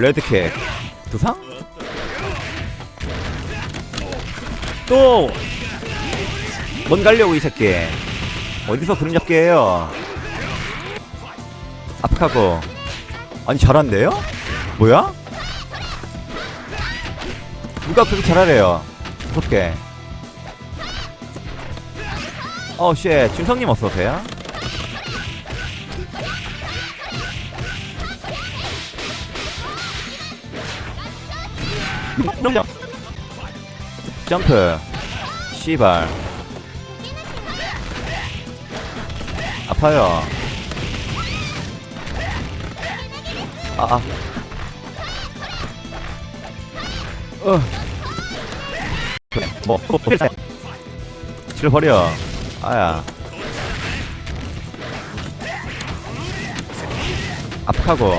레드킥 두상? 또! 뭔 가려고 이 새끼 어디서 그림 잡기해요 압하고 아니 잘한대요? 뭐야? 누가 그렇게 잘하래요 무섭게 어쉣 준성님 어서오세요 점프. 씨발. 아파요. 아아. 어. 그래 뭐질 버려. 아야. 압하고.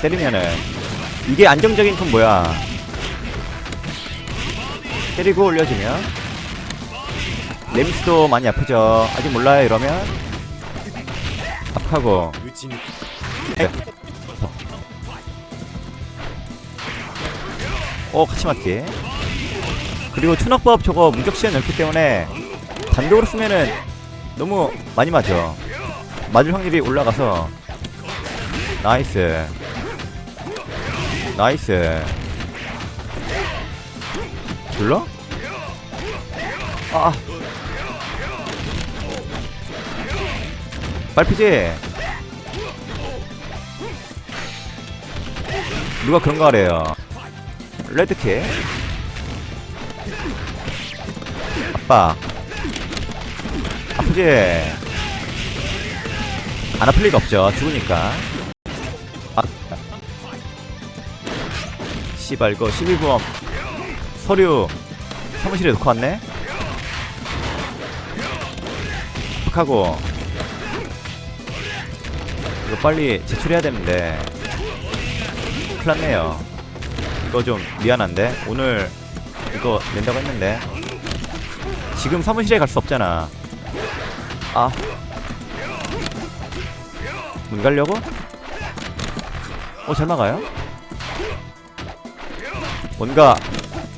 때리면은 이게 안정적인 건 뭐야? 때리고 올려주면. 레미스도 많이 아프죠. 아직 몰라요 이러면. 압하고. 네. 어 같이 맞기. 그리고 추낙법 저거 무적시간 넓기 때문에 단독으로 쓰면은 너무 많이 맞죠 맞을 확률이 올라가서. 나이스 나이스. 불러? 아 빨피지? 누가 그런 거 하래요? 레드킥 아빠. 아프지? 안 아플 리가 없죠. 죽으니까 씨발 이거 11부엄 서류 사무실에 놓고 왔네? 하고. 이거 빨리 제출해야 되는데. 큰일 났네요. 이거 좀 미안한데? 오늘 이거 낸다고 했는데. 지금 사무실에 갈 수 없잖아. 아. 문 가려고? 어, 잘 나가요? 뭔가,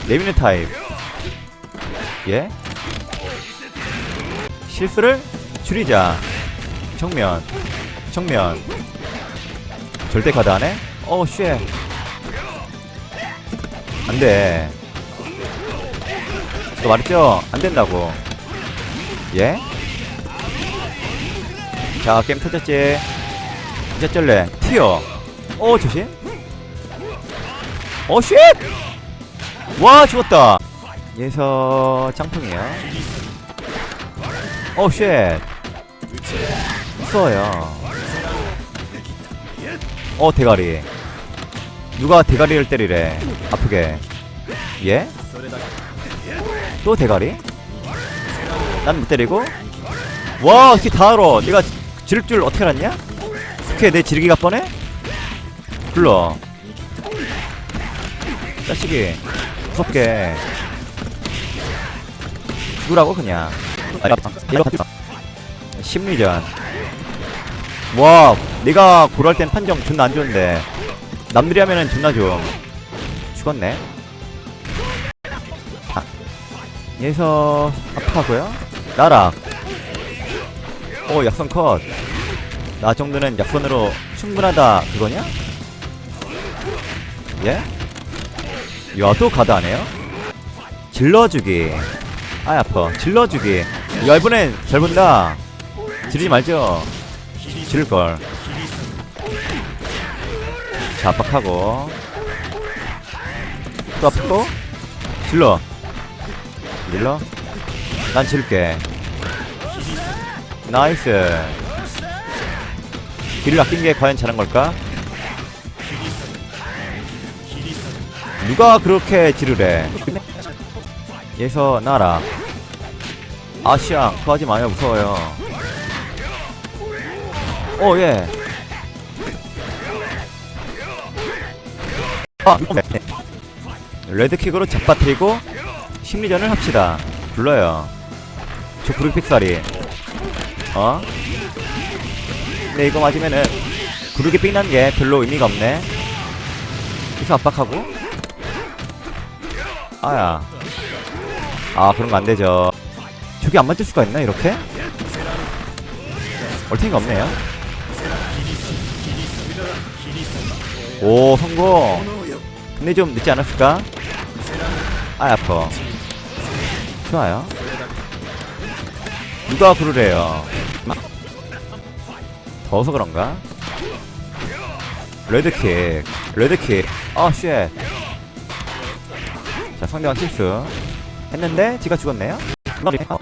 레미네 타입. 예? 실수를 줄이자. 정면. 정면. 절대 가드 안 해? 어, 쉣. 안 돼. 저 말했죠? 안 된다고. 예? 자, 게임 터졌지? 진짜 쩔래 튀어 어 조심 어 쉣! 와 죽었다 예서 짱풍이야 어 쉣! 무서워요 어 대가리 누가 대가리를 때리래 아프게 예? 또 대가리? 난 못 때리고 와 어떻게 다 알아 내가 지를 줄 어떻게 알았냐? 어떻게 내 지르기가 뻔해? 불러 자식이 무섭게. 죽으라고 그냥. 심리전. 와 내가 고랄 땐 판정 존나 안 좋은데. 남들이 하면은 존나 좋음. 죽었네. 아. 얘서 아파고요. 나락 오 약선 컷. 나 정도는 약선으로 충분하다 그거냐? 예? 야또 가드 안해요? 질러주기. 아 아파. 질러주기. 야 이번엔 잘 본다. 지르지 말죠. 지를걸. 자 압박하고. 또 아프고? 질러. 질러. 난 지를게. 나이스. 길을 아낀 게 과연 잘한 걸까? 누가 그렇게 지르래? 얘서 나라. 아시아, 그거 하지 마요, 무서워요. 오, 예. 아, 네. 레드킥으로 잡아뜨리고 심리전을 합시다. 불러요. 저 구르픽살이. 어? 근데 이거 맞으면은 부르게 삥난 게 별로 의미가 없네 계속 압박하고 아야. 아 그런 거 안 되죠. 저게 안 맞을 수가 있나 이렇게? 얼탱이가 없네요. 오 성공. 근데 좀 늦지 않았을까? 아 아파. 좋아요. 누가 부르래요? 아. 더워서 그런가? 레드킥 레드킥. 아쉣 자 상대방 실수. 했는데 지가 죽었네요. 어.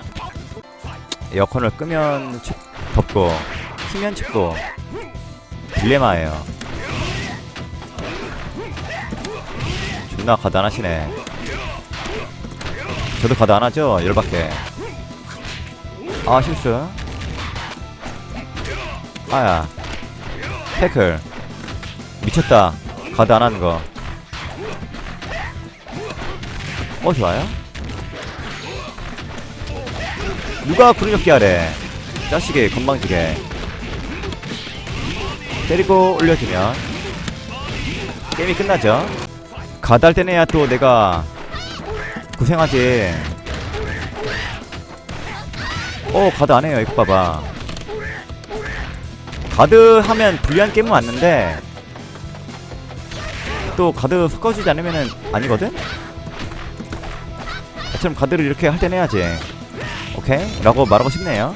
에어컨을 끄면 춥, 덥고 키면 춥고. 딜레마예요. 존나 가드 안 하시네. 저도 가드 안 하죠 열받게. 아 실수. 아야. 태클. 미쳤다. 가드 안 하는 거 어, 좋아요. 누가 구르력기 하래. 자식이 건방지게. 때리고 올려주면 게임이 끝나죠. 가달 때내야 또 내가 고생하지. 어, 가드 안 해요. 이거 봐봐. 가드 하면 불리한 게임은 맞는데 또 가드 섞어주지 않으면은 아니거든? 나처럼 가드를 이렇게 할 땐 해야지. 오케이? 라고 말하고 싶네요.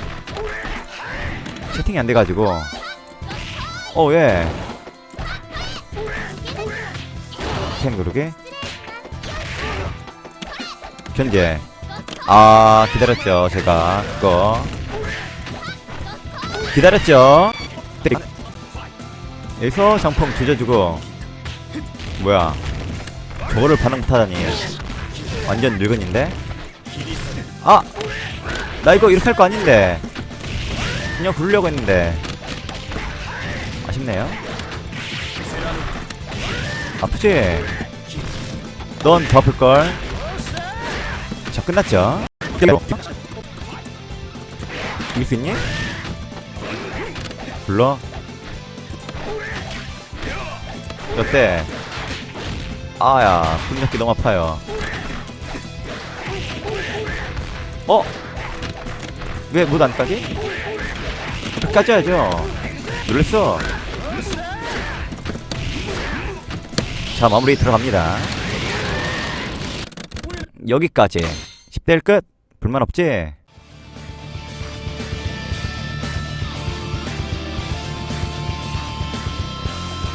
채팅이 안 돼가지고. 어예. 템 누르기 견제. 아 기다렸죠 제가. 그거. 기다렸죠. 때리- 여기서 장풍 조져주고. 뭐야. 저거를 반응 못하다니 완전 늙은인데? 아! 나 이거 이렇게 할 거 아닌데 그냥 부르려고 했는데 아쉽네요 아프지? 넌 더 아플걸 자 끝났죠? 이길 수 있니? 불러 어때? 아야 분력기 너무 아파요 어? 왜 못 안 까지? 까져야죠 눌렀어 자 마무리 들어갑니다 여기까지 10대 1 끝? 불만 없지?